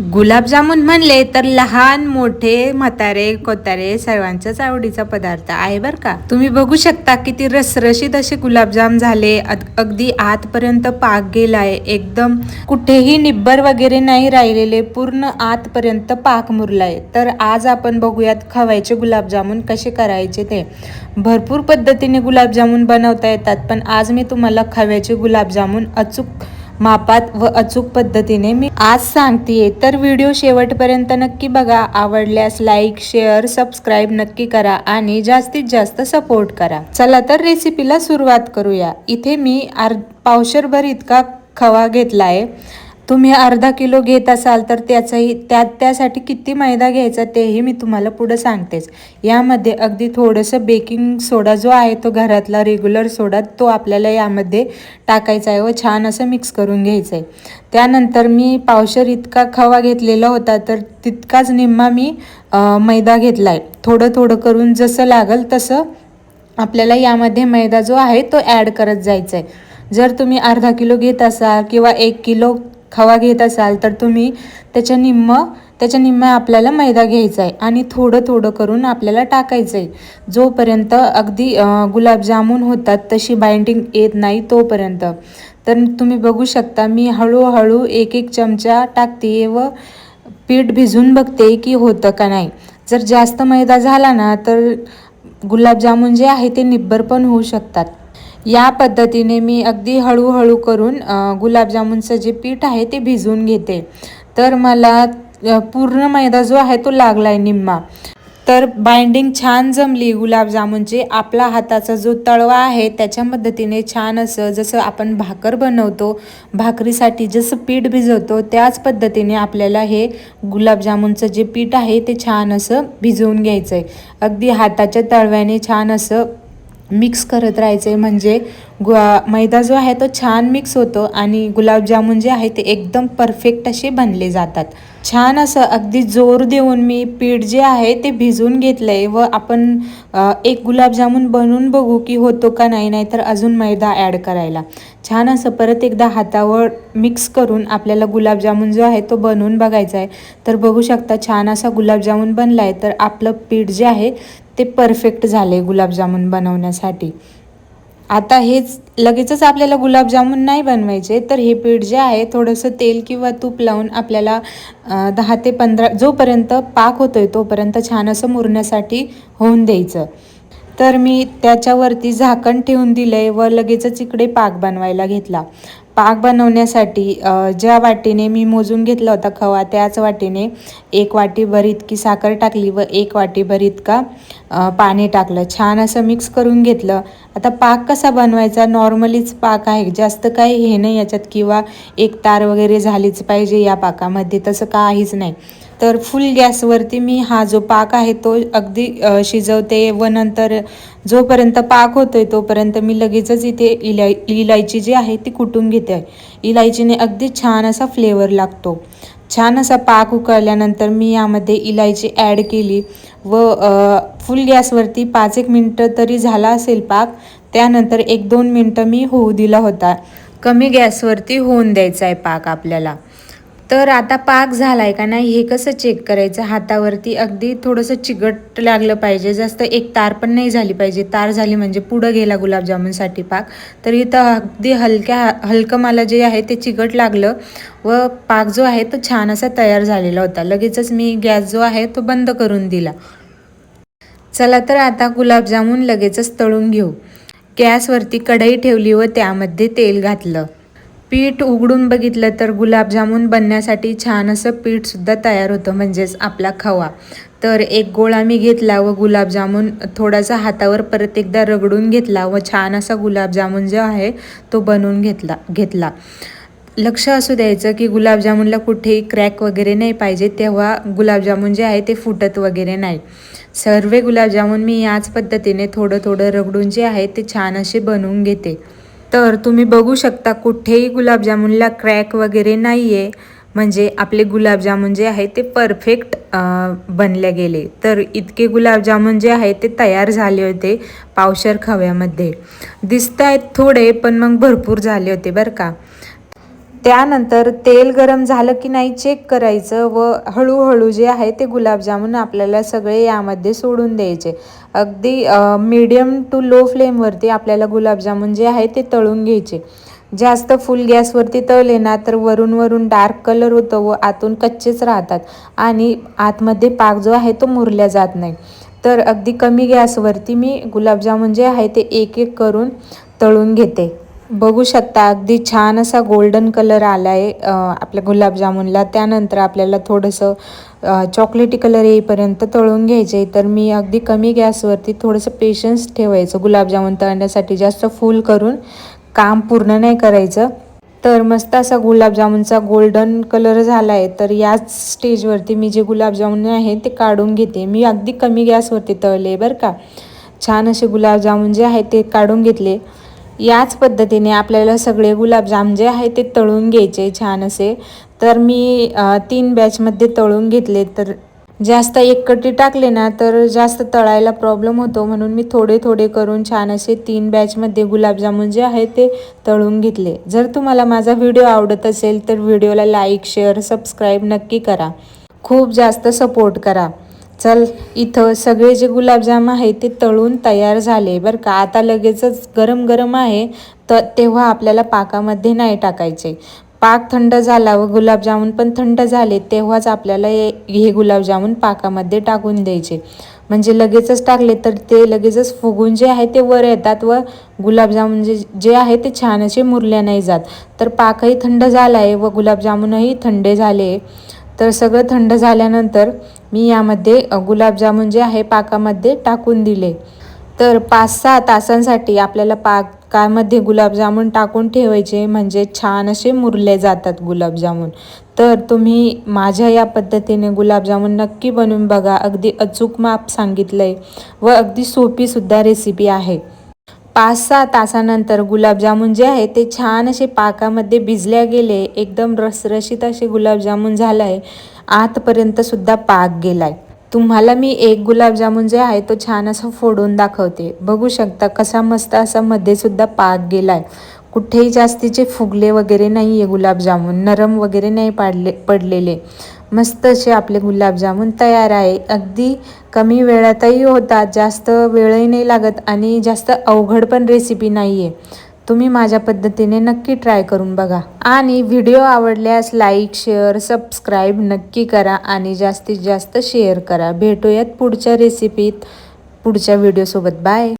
गुलाबजामुन म्हणले तर लहान मोठे म्हातारे कोतारे सर्वांच्याच आवडीचा पदार्थ आहे बरं का. तुम्ही बघू शकता किती रसरशीत असे गुलाबजाम झाले. अग- अगदी आतपर्यंत पाक गेलाय. एकदम कुठेही निब्बर वगैरे नाही राहिलेले. पूर्ण आतपर्यंत पाक मुरलाय. तर आज आपण बघूयात खवायचे गुलाबजामुन कसे करायचे ते. भरपूर पद्धतीने गुलाबजामुन बनवता येतात पण आज मी तुम्हाला खव्याचे गुलाबजामुन अचूक मापात व अचूक पद्धतीने मी आज सांगतेय तर व्हिडिओ शेवटपर्यंत नक्की बघा. आवडल्यास लाईक शेअर सबस्क्राईब नक्की करा आणि जास्तीत जास्त सपोर्ट करा. चला तर रेसिपीला सुरुवात करूया. इथे मी आर पावशरभर इतका खवा घेतला आहे तुम्ही अर्धा किलो घेत असाल तर त्याचाही त्या त्यासाठी किती मैदा घ्यायचा तेही मी तुम्हाला पुढं सांगतेच. यामध्ये अगदी थोडंसं बेकिंग सोडा जो आहे तो घरातला रेग्युलर सोडा तो आपल्याला यामध्ये टाकायचा आहे व छान असं मिक्स करून घ्यायचं आहे. त्यानंतर मी पावशर इतका खवा घेतलेला होता तर तितकाच निम्मा मी मैदा घेतला आहे थोडं थोडं करून जसं लागल तसं आपल्याला यामध्ये मैदा जो आहे तो ॲड करत जायचा आहे जर तुम्ही अर्धा किलो घेत असाल किंवा एक किलो खवा घेत असाल तर तुम्ही त्याच्या निम्म त्याच्या निम्म्या आपल्याला मैदा घ्यायचा आहे आणि थोडं थोडं करून आपल्याला टाकायचं आहे. जोपर्यंत अगदी गुलाबजामून गुलाबजामुन होतात तशी बाइंडिंग येत नाही तोपर्यंत. तर तुम्ही बघू शकता मी हळूहळू एक एक चमचा टाकते व पीठ भिजून बघते की होतं का नाही. जर जास्त मैदा झाला ना तर गुलाबजामुन जे आहे ते निब्बर पण होऊ शकतात. या पद्धतीने मी अगदी हळूहळू करून गुलाबजामुनचं जे पीठ आहे ते भिजवून घेते. तर मला पूर्ण मैदा जो आहे तो लागला आहे निम्मा. तर बाइंडिंग छान जमली गुलाबजामुनची. आपला हाताचा जो तळवा आहे त्याच्या मदतीने छान असं जसं आपण भाकर बनवतो भाकरीसाठी जसं पीठ भिजवतो त्याच पद्धतीने आपल्याला हे गुलाबजामुनचं जे पीठ आहे ते छान असं भिजवून घ्यायचं आहे अगदी हाताच्या तळव्याने छान असं मिक्स करत राहायचे. म्हणजे गु मैदा जो आहे तो छान मिक्स होतो आणि गुलाबजामुन जे आहे ते एकदम परफेक्ट असे बनले जातात. छान असं अगदी जोर देऊन मी पीठ जे आहे ते भिजवून घेतलं आहे व आपण एक गुलाबजामुन बनवून बघू की होतो का नाही नाही तर अजून मैदा ॲड करायला. छान असं परत एकदा हातावर मिक्स करून आपल्याला गुलाबजामुन जो आहे तो बनवून बघायचा आहे. तर बघू शकता छान असा गुलाबजामुन बनला आहे तर आपलं पीठ जे आहे ते परफेक्ट झाले गुलाबजामुन बनवण्यासाठी. आता हेच लगेचच आपल्याला गुलाबजामुन नाही बनवायचे तर हे पीठ जे आहे थोडंसं तेल किंवा तूप लावून आपल्याला दहा ते पंधरा जोपर्यंत पाक होतोय तोपर्यंत छान असं मुरण्यासाठी होऊन द्यायचं. तर मी त्याच्यावरती झाकण ठेवून दिलंय व लगेचच इकडे पाक बनवायला घेतला. पाक बनवण्यासाठी ज्या वाटीने मी मोजून घेतला होता खवा त्याच वाटीने एक वाटीभर इतकी साखर टाकली व एक वाटीभर इतका पाणी टाकलं. छान असं मिक्स करून घेतलं. आता पाक कसा बनवायचा? नॉर्मलीच पाक आहे. जास्त काही हे नाही याच्यात किंवा एक तार वगैरे झालीच पाहिजे या पाकामध्ये. तसं काहीच नाही. तर फुल गॅसवरती मी हा जो पाक आहे तो अगदी शिजवते व नंतर जोपर्यंत पाक होतोय तोपर्यंत मी लगेचच इथे इलाय इलायची जी आहे ती कुटून घेते. इलायचीने अगदी छान असा फ्लेवर लागतो. छान असा पाक उकळल्यानंतर मी यामध्ये इलायची ॲड केली व फुल गॅसवरती पाच एक मिनटं तरी झाला असेल पाक त्यानंतर एक दोन मिनटं मी होऊ दिला होता. कमी गॅसवरती होऊन द्यायचा आहे पाक आपल्याला. तर आता पाक झाला आहे का नाही हे कसं चेक करायचं? हातावरती अगदी थोडंसं चिकट लागलं पाहिजे. जास्त एक तार पण नाही झाली पाहिजे. तार झाली म्हणजे पुढं गेला गुलाबजामुनसाठी पाक. तर इथं अगदी हलक्या हलकं मला जे आहे ते चिकट लागलं व पाक जो आहे तो छान असा तयार झालेला होता. लगेचच मी गॅस जो आहे तो बंद करून दिला. चला तर आता गुलाबजामुन लगेचच तळून घेऊ. गॅसवरती कढई ठेवली व त्यामध्ये तेल घातलं. पीठ उघडून बघितलं तर गुलाबजामुन बनण्यासाठी छान असं पीठसुद्धा तयार होतं म्हणजेच आपला खवा. तर एक गोळा मी घेतला व गुलाबजामुन थोडासा हातावर परत एकदा रगडून घेतला व छान असा गुलाबजामुन जो आहे तो बनवून घेतला घेतला. लक्ष असू द्यायचं की गुलाबजामुनला कुठेही क्रॅक वगैरे नाही पाहिजे तेव्हा गुलाबजामुन जे आहे ते फुटत वगैरे नाही. सर्व गुलाबजामुन मी याच पद्धतीने थोडं थोडं रगडून जे आहे ते छान असे बनवून घेते. तर तुम्ही बघू शकता कुठेही गुलाबजामुनला क्रॅक वगैरे नाही आहे म्हणजे आपले गुलाबजामुन जे आहे ते परफेक्ट बनले गेले. तर इतके गुलाबजामुन जे आहे ते तयार झाले होते पावशर खव्यामध्ये. दिसत आहेत थोडे पण मग भरपूर झाले होते बरं का. त्यानंतर तेल गरम झालं की नाही चेक करायचं व हळूहळू जे आहे ते गुलाबजामुन आपल्याला सगळे यामध्ये सोडून द्यायचे. अगदी मीडियम टू लो फ्लेमवरती आपल्याला गुलाबजामुन जे आहे ते तळून घ्यायचे. जास्त फुल गॅसवरती तळले ना तर वरून वरून डार्क कलर होतो व आतून कच्चेच राहतात आणि आतमध्ये पाक जो आहे तो मुरल्या जात नाही. तर अगदी कमी गॅसवरती मी गुलाबजामुन जे आहे ते एक एक करून तळून घेते. बघू शकता अगदी छान असा गोल्डन कलर आला आहे आपल्या गुलाबजामुनला. त्यानंतर आपल्याला थोडंसं चॉकलेटी कलर येईपर्यंत तळून घ्यायचे तर मी अगदी कमी गॅसवरती थोडंसं पेशन्स ठेवायचं गुलाबजामुन तळण्यासाठी. जास्त फुल करून काम पूर्ण नाही करायचं. तर मस्त असा गुलाबजामुनचा गोल्डन कलर झाला आहे तर याच स्टेजवरती मी जे गुलाबजामुन आहे ते काढून घेते. मी अगदी कमी गॅसवरती तळले बरं का. छान असे गुलाबजामुन जे आहे ते काढून घेतले. याच पद्धतीने आपल्याला सगळे गुलाबजाम जे आहे ते तळून घ्यायचे छान असे. तर मी तीन बॅचमध्ये तळून घेतले. तर जास्त एककटी टाकले ना तर जास्त तळायला प्रॉब्लेम होतो. म्हणून मी थोडे थोडे करून छान असे तीन बॅचमध्ये गुलाबजामुन जे आहे ते तळून घेतले. जर तुम्हाला माझा व्हिडिओ आवडत असेल तर व्हिडिओला लाईक शेअर सबस्क्राईब नक्की करा. खूप जास्त सपोर्ट करा. चल इथं सगळे जे गुलाबजाम आहे ते तळून तयार झाले. बरं का? आता लगेचच गरम गरम आहे तर तेव्हा आपल्याला पाकामध्ये नाही टाकायचे. पाक थंड झाला व गुलाबजामुन पण थंड झाले तेव्हाच आपल्याला हे गुलाबजामुन पाकामध्ये टाकून द्यायचे. म्हणजे लगेचच टाकले तर ते लगेचच फुगून जे आहे ते वर येतात व गुलाबजामुन जे जे आहे ते छान असे मुरल्या नाही जात. तर पाकही थंड झाला आहे व गुलाबजामुनही थंडे झाले. तर सगळं थंड झाल्यानंतर मी यामध्ये गुलाबजामुन जे आहे पाकामध्ये टाकून दिले. तर पाच सहा तासांसाठी आपल्याला पाकामध्ये गुलाबजामुन टाकून ठेवायचे म्हणजे छान असे मुरले जातात गुलाबजामुन. तर तुम्ही माझ्या या पद्धतीने गुलाबजामुन नक्की बनवून बघा. अगदी अचूक माप सांगितलं आहे व अगदी सोपीसुद्धा रेसिपी आहे. पाच सहा तासानंतर गुलाबजामुन जे आहे ते छान असे पाकामध्ये भिजल्या गेले. एकदम रसरशीत असे गुलाबजामुन झालं आहे आतपर्यंतसुद्धा पाक गेला आहे तुम्हाला मी एक गुलाबजामुन जे आहे तो छान असा फोडून दाखवते. बघू शकता कसा मस्त असा मध्ये सुद्धा पाक गेला आहे कुठेही जास्तीचे फुगले वगैरे नाही आहे गुलाबजामुन नरम वगैरे नाही पाडले पडलेले मस्त असे आपले गुलाबजामुन तयार आहे. अगदी कमी वेळातही होतात जास्त वेळही नाही लागत आणि जास्त अवघड पण रेसिपी नाही आहे तुम्ही माझ्या पद्धतीने नक्की ट्राय करून बघा. आणि व्हिडिओ आवडल्यास लाईक शेअर सबस्क्राईब नक्की करा आणि जास्तीत जास्त शेअर करा. भेटूयात पुढच्या रेसिपीत पुढच्या व्हिडिओसोबत बाय